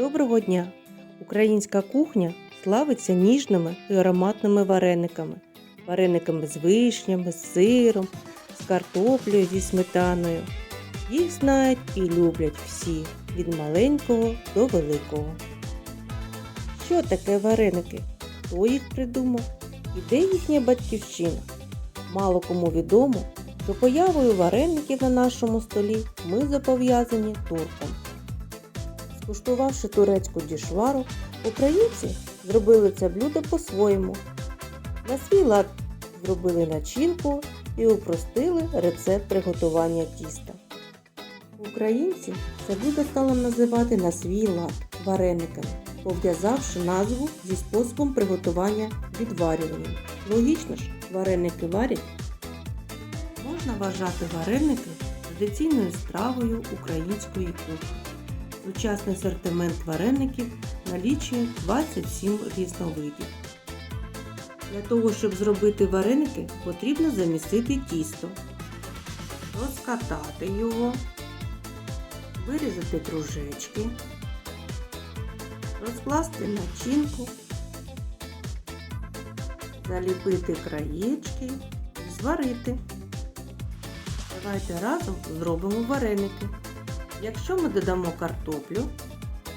Доброго дня! Українська кухня славиться ніжними і ароматними варениками. Варениками з вишнями, з сиром, з картоплею зі сметаною. Їх знають і люблять всі, від маленького до великого. Що таке вареники? Хто їх придумав? І де їхня батьківщина? Мало кому відомо, що появою вареників на нашому столі ми зобов'язані туркам. Скуштувавши турецьку дішвару, українці зробили це блюдо по-своєму. На свій лад зробили начинку і упростили рецепт приготування тіста. Українці це блюдо стали називати на свій лад варениками, пов'язавши назву зі способом приготування відварюванням. Логічно ж, вареники варять. Можна вважати вареники традиційною стравою української кухні. Сучасний асортимент вареників налічує 27 різновидів. Для того, щоб зробити вареники, потрібно замісити тісто, розкатати його, вирізати кружечки, розкласти начинку, заліпити краєчки і зварити. Давайте разом зробимо вареники. Якщо ми додамо картоплю,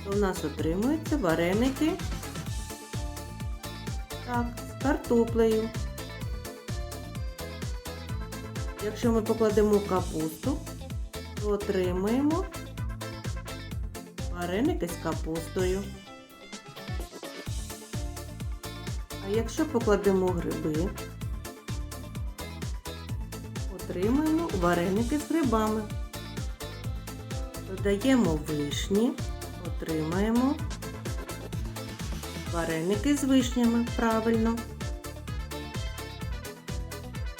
то в нас отримуються вареники так, з картоплею. Якщо ми покладемо капусту, то отримаємо вареники з капустою. А якщо покладемо гриби, отримаємо вареники з грибами. Додаємо вишні, отримаємо вареники з вишнями правильно.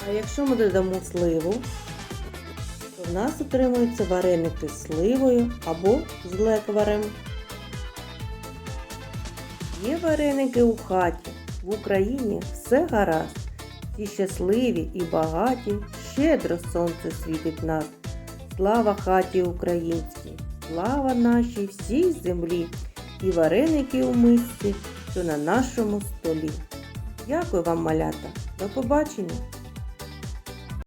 А якщо ми додамо сливу, то в нас отримуються вареники з сливою або з лекварем. Є вареники у хаті. В Україні все гаразд. Всі щасливі і багаті, щедро сонце світить нас. Слава хаті українській, слава нашій всій землі і вареники у мисці, що на нашому столі. Дякую вам, малята, до побачення!